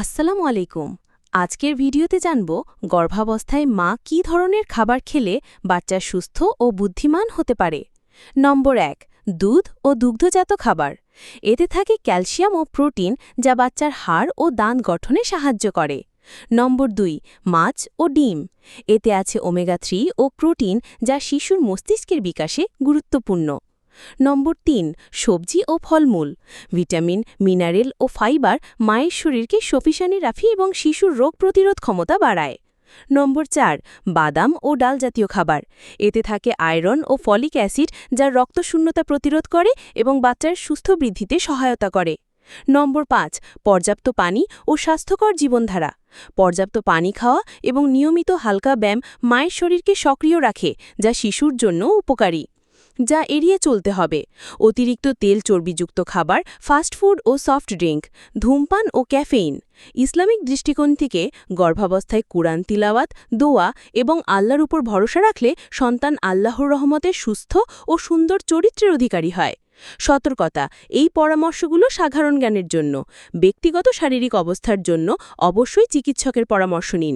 আসসালামু আলাইকুম। আজকের ভিডিওতে জানব গর্ভাবস্থায় মা কী ধরনের খাবার খেলে বাচ্চা সুস্থ ও বুদ্ধিমান হতে পারে। নম্বর এক, দুধ ও দুগ্ধজাত খাবার। এতে থাকে ক্যালসিয়াম ও প্রোটিন যা বাচ্চার হাড় ও দাঁত গঠনে সাহায্য করে। নম্বর দুই, মাছ ও ডিম। এতে আছে ওমেগা থ্রি ও প্রোটিন যা শিশুর মস্তিষ্কের বিকাশে গুরুত্বপূর্ণ। নম্বর তিন, সবজি ও ফলমূল। ভিটামিন, মিনারেল ও ফাইবার মায়ের শরীরকে শক্তিশালী রাখে এবং শিশুর রোগ প্রতিরোধ ক্ষমতা বাড়ায়। নম্বর চার, বাদাম ও ডাল জাতীয় খাবার। এতে থাকে আয়রন ও ফলিক অ্যাসিড যা রক্তশূন্যতা প্রতিরোধ করে এবং বাচ্চার সুস্থ বৃদ্ধিতে সহায়তা করে। নম্বর পাঁচ, পর্যাপ্ত পানি ও স্বাস্থ্যকর জীবনধারা। পর্যাপ্ত পানি খাওয়া এবং নিয়মিত হালকা ব্যায়াম মায়ের শরীরকে সক্রিয় রাখে, যা শিশুর জন্য উপকারী। যা এড়িয়ে চলতে হবে। অতিরিক্ত তেল চর্বিযুক্ত খাবার ফাস্টফুড ও সফট ড্রিঙ্ক ধূমপান ও ক্যাফেইন ইসলামিক দৃষ্টিকোণ থেকে গর্ভাবস্থায় কুরআন তিলাওয়াত, দোয়া এবং আল্লাহর উপর ভরসা রাখলে সন্তান আল্লাহর রহমতের সুস্থ ও সুন্দর চরিত্রের অধিকারী হয়। সতর্কতা, এই পরামর্শগুলো সাধারণ জ্ঞানের জন্য। ব্যক্তিগত শারীরিক অবস্থার জন্য অবশ্যই চিকিৎসকের পরামর্শ নিন।